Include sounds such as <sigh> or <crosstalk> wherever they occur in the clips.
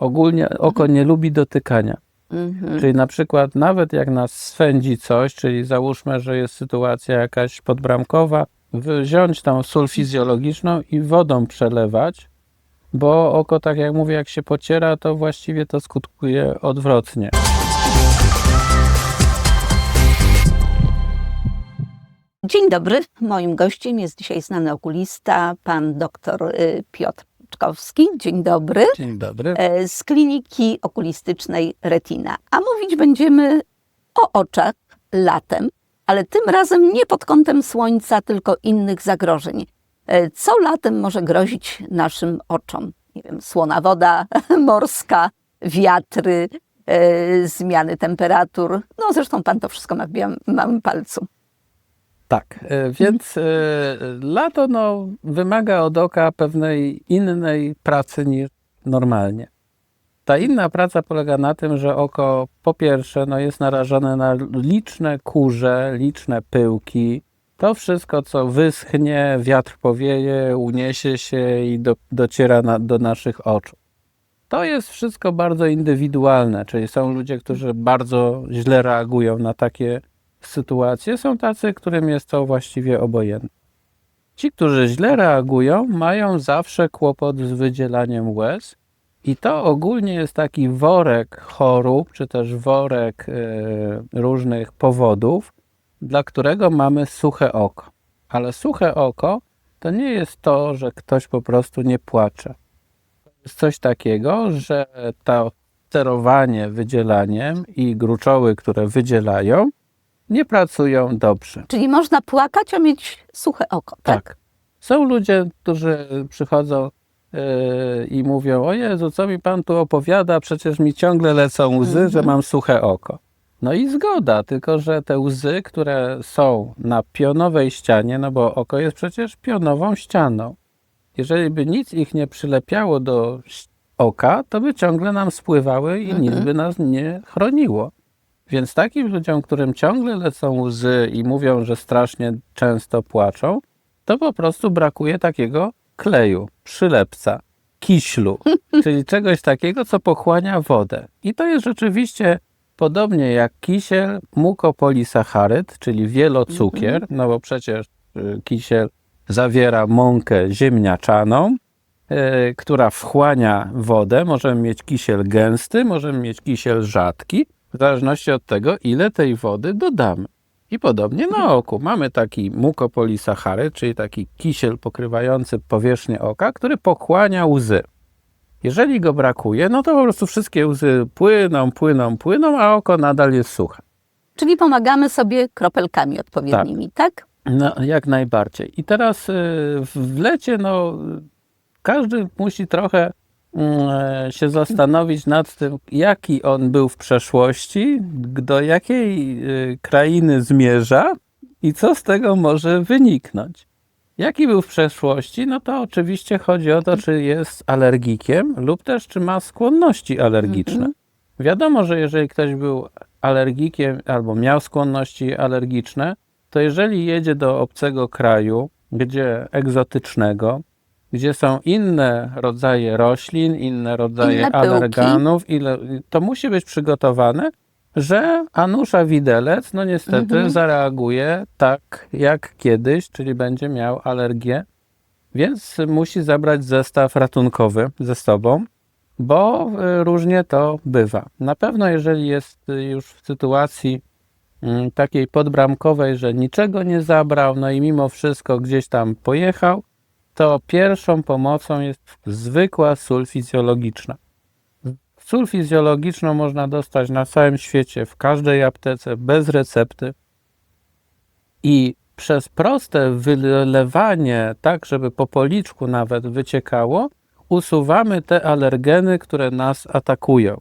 Ogólnie oko nie lubi dotykania. Mhm. Czyli na przykład nawet jak nas swędzi coś, czyli załóżmy, że jest sytuacja jakaś podbramkowa, wziąć tą sól fizjologiczną i wodą przelewać, bo oko, tak jak mówię, jak się pociera, to właściwie to skutkuje odwrotnie. Dzień dobry. Moim gościem jest dzisiaj znany okulista, pan dr y, Piotr Czkowski. Dzień dobry. Dzień dobry. E, Z kliniki okulistycznej Retina. A mówić będziemy o oczach latem, ale tym razem nie pod kątem słońca, tylko innych zagrożeń. E, Co latem może grozić naszym oczom? Nie wiem, słona woda <laughs> morska, wiatry, e, zmiany temperatur. No zresztą pan to wszystko ma w białym- palcu. Tak, e, więc e, lato no, wymaga od oka pewnej innej pracy niż normalnie. Ta inna praca polega na tym, że oko po pierwsze no, jest narażone na liczne kurze, liczne pyłki. To wszystko, co wyschnie, wiatr powieje, uniesie się i do, dociera na, do naszych oczu. To jest wszystko bardzo indywidualne, czyli są ludzie, którzy bardzo źle reagują na takie sytuacje, są tacy, którym jest to właściwie obojętne. Ci, którzy źle reagują, mają zawsze kłopot z wydzielaniem łez i to ogólnie jest taki worek chorób, czy też worek e, różnych powodów, dla którego mamy suche oko. Ale suche oko to nie jest to, że ktoś po prostu nie płacze. To jest coś takiego, że to sterowanie wydzielaniem i gruczoły, które wydzielają, nie pracują dobrze. Czyli można płakać, a mieć suche oko, tak? Tak. Są ludzie, którzy przychodzą yy, i mówią: O Jezu, co mi pan tu opowiada? Przecież mi ciągle lecą łzy, że mam suche oko. No i zgoda, tylko że te łzy, które są na pionowej ścianie, no bo oko jest przecież pionową ścianą. Jeżeli by nic ich nie przylepiało do oka, to by ciągle nam spływały i nic by nas nie chroniło. Więc takim ludziom, którym ciągle lecą łzy i mówią, że strasznie często płaczą, to po prostu brakuje takiego kleju, przylepca, kiślu, <laughs> czyli czegoś takiego, co pochłania wodę. I to jest rzeczywiście podobnie jak kisiel, mukopolisacharyd, czyli wielocukier, no bo przecież y, kisiel zawiera mąkę ziemniaczaną, y, która wchłania wodę. Możemy mieć kisiel gęsty, możemy mieć kisiel rzadki, w zależności od tego, ile tej wody dodamy. I podobnie na oku. Mamy taki mukopolisacharyd, czyli taki kisiel pokrywający powierzchnię oka, który pochłania łzy. Jeżeli go brakuje, no to po prostu wszystkie łzy płyną, płyną, płyną, a oko nadal jest suche. Czyli pomagamy sobie kropelkami odpowiednimi, tak? No, jak najbardziej. I teraz y, w lecie, no, każdy musi trochę się zastanowić nad tym, jaki on był w przeszłości, do jakiej y, krainy zmierza i co z tego może wyniknąć. Jaki był w przeszłości? No to oczywiście chodzi o to, czy jest alergikiem lub też czy ma skłonności alergiczne. Wiadomo, że jeżeli ktoś był alergikiem albo miał skłonności alergiczne, to jeżeli jedzie do obcego kraju, gdzie egzotycznego, gdzie są inne rodzaje roślin, inne rodzaje Inne alerganów, ile, to musi być przygotowane, że Anusza Widelec, no niestety, Mhm. zareaguje tak jak kiedyś, czyli będzie miał alergię, więc musi zabrać zestaw ratunkowy ze sobą, bo y, różnie to bywa. Na pewno, jeżeli jest y, już w sytuacji mm, takiej podbramkowej, że niczego nie zabrał, no i mimo wszystko gdzieś tam pojechał, to pierwszą pomocą jest zwykła sól fizjologiczna. Sól fizjologiczną można dostać na całym świecie, w każdej aptece, bez recepty. I przez proste wylewanie, tak żeby po policzku nawet wyciekało, usuwamy te alergeny, które nas atakują.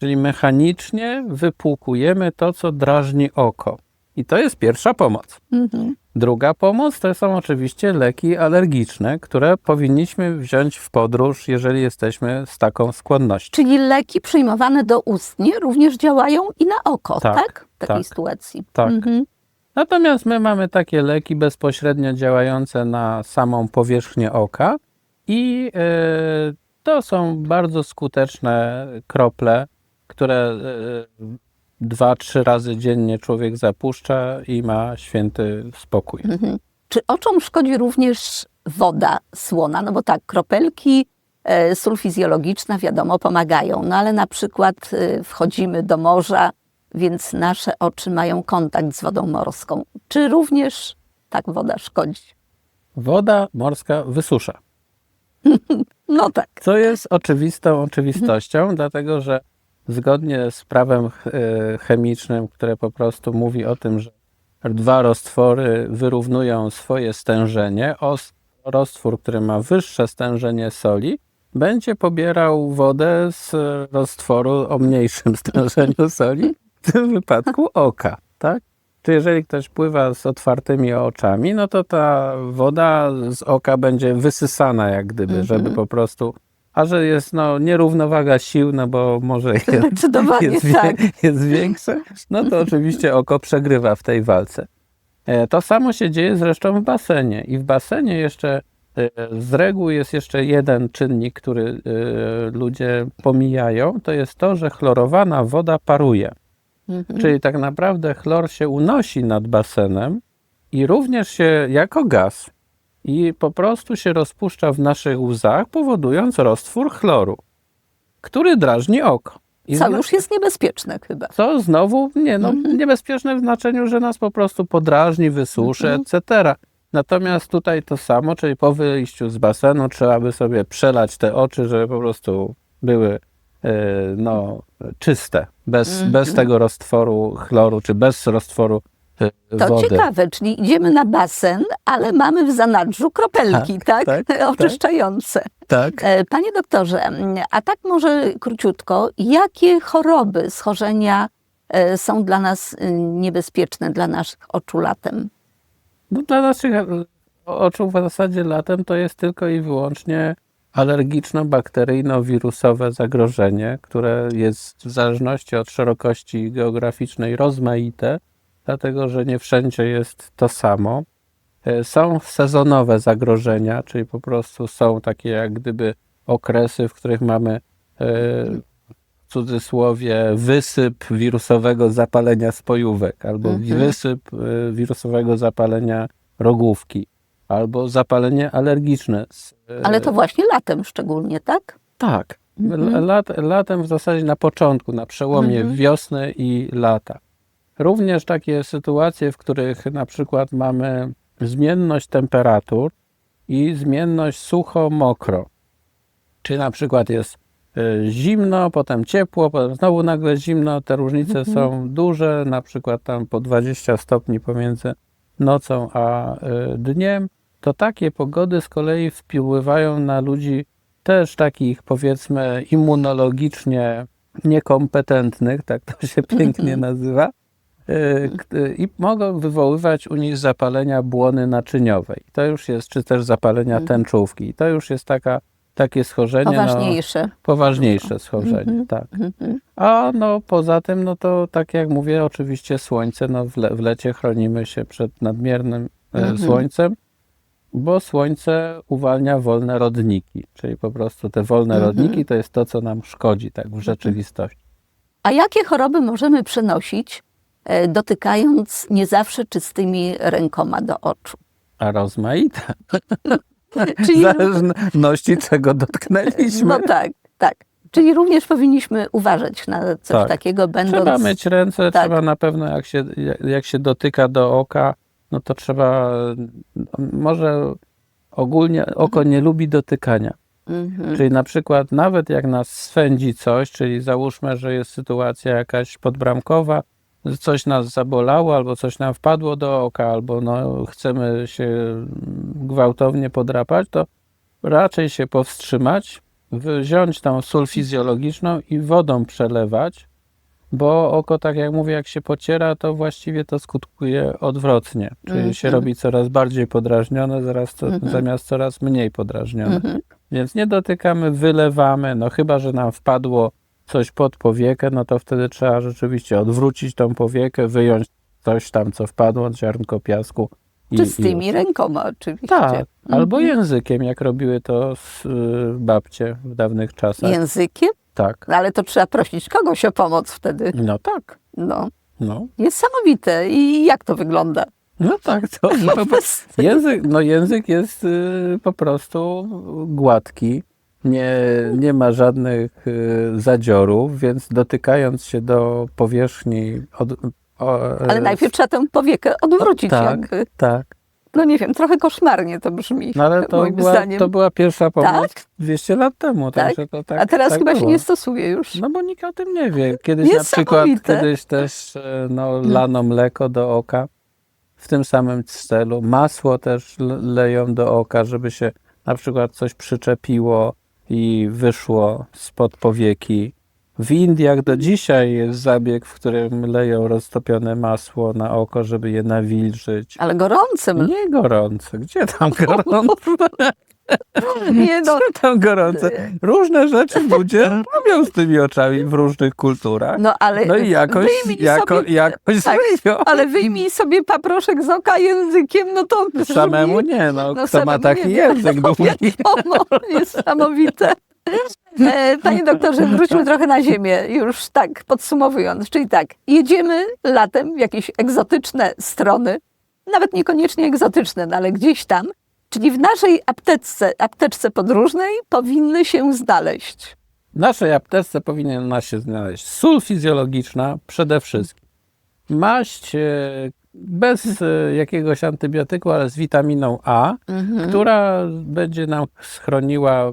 Czyli mechanicznie wypłukujemy to, co drażni oko. I to jest pierwsza pomoc. Mhm. Druga pomoc to są oczywiście leki alergiczne, które powinniśmy wziąć w podróż, jeżeli jesteśmy z taką skłonnością. Czyli leki przyjmowane doustnie również działają i na oko, tak? Tak, W takiej tak, sytuacji. tak. Mhm. Natomiast my mamy takie leki bezpośrednio działające na samą powierzchnię oka i e, to są bardzo skuteczne krople, które e, dwa, trzy razy dziennie człowiek zapuszcza i ma święty spokój. Czy oczom szkodzi również woda słona? No bo tak, kropelki e, sól fizjologiczna wiadomo pomagają, no ale na przykład e, wchodzimy do morza, więc nasze oczy mają kontakt z wodą morską. Czy również tak woda szkodzi? Woda morska wysusza. <laughs> No tak. Co jest oczywistą oczywistością, dlatego że zgodnie z prawem e, chemicznym, które po prostu mówi o tym, że dwa roztwory wyrównują swoje stężenie, roztwór, który ma wyższe stężenie soli, będzie pobierał wodę z roztworu o mniejszym <laughs> stężeniu soli, w tym wypadku oka, tak? Czy jeżeli ktoś pływa z otwartymi oczami, no to ta woda z oka będzie wysysana jak gdyby, żeby po prostu, a że jest no, nierównowaga sił, no bo może jest, jest, tak. jest większe, no to oczywiście oko przegrywa w tej walce. E, To samo się dzieje zresztą w basenie i w basenie jeszcze e, z reguły jest jeszcze jeden czynnik, który e, ludzie pomijają, to jest to, że chlorowana woda paruje. Mhm. Czyli tak naprawdę chlor się unosi nad basenem i również się jako gaz i po prostu się rozpuszcza w naszych łzach, powodując roztwór chloru, który drażni oko. I Co zna- już jest niebezpieczne chyba. co znowu nie, no, Mhm. niebezpieczne w znaczeniu, że nas po prostu podrażni, wysuszy, Mhm. etc. Natomiast tutaj to samo, czyli po wyjściu z basenu trzeba by sobie przelać te oczy, żeby po prostu były e, no, czyste, bez, Mhm. bez tego roztworu chloru, czy bez roztworu To wody. ciekawe, czyli idziemy na basen, ale mamy w zanadrzu kropelki, tak? <laughs> tak, Oczyszczające. Tak. E, Panie doktorze, a tak może króciutko, jakie choroby, schorzenia e, są dla nas y, niebezpieczne, dla naszych oczu latem? No, dla naszych e, oczu w zasadzie latem to jest tylko i wyłącznie alergiczno-bakteryjno-wirusowe zagrożenie, które jest w zależności od szerokości geograficznej rozmaite, dlatego że nie wszędzie jest to samo. E, Są sezonowe zagrożenia, czyli po prostu są takie jak gdyby okresy, w których mamy e, w cudzysłowie wysyp wirusowego zapalenia spojówek, albo Mhm. wysyp e, wirusowego zapalenia rogówki, albo zapalenie alergiczne. Ale to właśnie latem szczególnie, tak? tak. Mhm. Lat, latem w zasadzie na początku, na przełomie Mhm. wiosny i lata. Również takie sytuacje, w których na przykład mamy zmienność temperatur i zmienność sucho-mokro. Czy na przykład jest e, zimno, potem ciepło, potem znowu nagle zimno. Te różnice Mhm. są duże, na przykład tam po 20 stopni pomiędzy nocą a e, dniem. To takie pogody z kolei wpływają na ludzi też takich powiedzmy immunologicznie niekompetentnych, tak to się <laughs> pięknie Mhm. nazywa, i mogą wywoływać u nich zapalenia błony naczyniowej. To już jest, czy też zapalenia Mhm. tęczówki. To już jest taka, takie schorzenie. Poważniejsze. No, poważniejsze schorzenie, Mhm. tak. Mhm. A no poza tym, no to tak jak mówię, oczywiście słońce, no w, le, w lecie chronimy się przed nadmiernym e, Mhm. słońcem, bo słońce uwalnia wolne rodniki, czyli po prostu te wolne Mhm. rodniki to jest to, co nam szkodzi tak w rzeczywistości. A jakie choroby możemy przenosić, dotykając nie zawsze czystymi rękoma do oczu? A rozmaite, <laughs> Czyli, zależności czego dotknęliśmy. no tak, tak. Czyli również powinniśmy uważać na coś Tak. takiego, będąc... Trzeba myć ręce, tak. trzeba na pewno jak się, jak- się dotyka do oka, no to trzeba, może ogólnie oko nie lubi dotykania. Mhm. Czyli na przykład nawet jak nas swędzi coś, czyli załóżmy, że jest sytuacja jakaś podbramkowa, coś nas zabolało, albo coś nam wpadło do oka, albo no, chcemy się gwałtownie podrapać, to raczej się powstrzymać, wziąć tą sól fizjologiczną i wodą przelewać, bo oko, tak jak mówię, jak się pociera, to właściwie to skutkuje odwrotnie, czyli się Mhm. robi coraz bardziej podrażnione, zaraz to, Mhm. zamiast coraz mniej podrażnione. Mhm. Więc nie dotykamy, wylewamy, no chyba, że nam wpadło coś pod powiekę, no to wtedy trzeba rzeczywiście odwrócić tą powiekę, wyjąć coś tam, co wpadło, ziarnko piasku I, Czystymi i, rękoma oczywiście. tak, albo Mhm. językiem, jak robiły to z, y, babcie w dawnych czasach. Językiem? Tak. No, ale to trzeba prosić kogoś o pomoc wtedy. No tak. No, No, niesamowite. I jak to wygląda? no tak. To, no, po- <laughs> język, no język jest y, po prostu gładki. Nie, nie ma żadnych y, zadziorów, więc dotykając się do powierzchni. Od, o, Ale e, najpierw trzeba tę powiekę odwrócić. tak, Jakby. tak. No nie wiem, trochę koszmarnie to brzmi. No ale to była, zdaniem. to była pierwsza pomoc Tak? 200 lat temu, Tak? także to tak A teraz tak chyba się było. nie stosuje już. No bo nikt o tym nie wie. Kiedyś na przykład, kiedyś też e, no, lano mleko do oka w tym samym celu. Masło też leją do oka, żeby się na przykład coś przyczepiło i wyszło spod powieki. W Indiach do dzisiaj jest zabieg, w którym leją roztopione masło na oko, żeby je nawilżyć. Ale gorącym. Nie gorące. Gdzie tam <laughs> gorące? Nie <laughs> no. Gdzie tam gorące? Różne rzeczy ludzie robią z tymi oczami w różnych kulturach. No ale No i jakoś, wyjmij jako, sobie, jakoś tak, żyją. ale wyjmij sobie paproszek z oka językiem, no to Samemu nie, no, no kto ma taki nie. język <laughs> no, długi. wiadomo, niesamowite. E, Panie doktorze, wróćmy trochę na ziemię, już tak podsumowując. Czyli tak, jedziemy latem w jakieś egzotyczne strony, nawet niekoniecznie egzotyczne, no ale gdzieś tam. Czyli w naszej apteczce, apteczce podróżnej powinny się znaleźć. W naszej apteczce powinna się znaleźć sól fizjologiczna przede wszystkim. Maść e, bez e, jakiegoś antybiotyku, ale z witaminą A, która będzie nam schroniła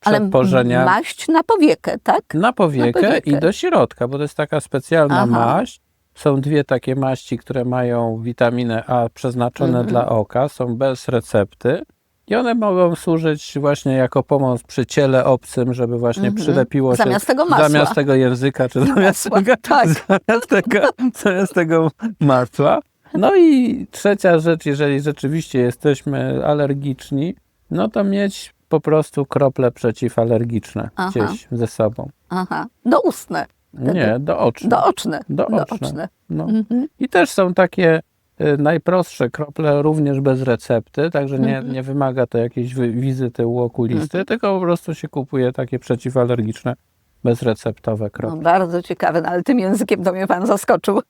przed Ale maść na powiekę, tak? na powiekę, Na powiekę. i do środka, bo to jest taka specjalna Aha. maść. Są dwie takie maści, które mają witaminę A przeznaczone Mhm. dla oka, są bez recepty. I one mogą służyć właśnie jako pomoc przy ciele obcym, żeby właśnie Mhm. przylepiło się Zamiast tego masła. zamiast tego języka, czy zamiast masła, tego, tak. zamiast, tego, zamiast tego masła. No i trzecia rzecz, jeżeli rzeczywiście jesteśmy alergiczni, no to mieć po prostu krople przeciwalergiczne Aha. gdzieś ze sobą. Aha. Doustne, Nie, dooczne. dooczne. Dooczne. dooczne. No. Mhm. I też są takie y, najprostsze krople, również bez recepty, także nie, Mhm. nie wymaga to jakiejś wizyty u okulisty, tylko po prostu się kupuje takie przeciwalergiczne, bezreceptowe No, krople. bardzo ciekawe, no, ale tym językiem to mnie pan zaskoczył.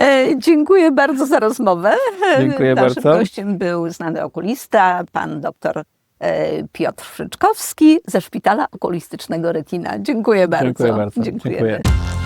E, dziękuję bardzo za rozmowę. Dziękuję Naszym bardzo. gościem był znany okulista, pan doktor Piotr Fryczkowski ze Szpitala Okulistycznego Retina. Dziękuję bardzo. Dziękuję bardzo. Dziękujemy. Dziękuję.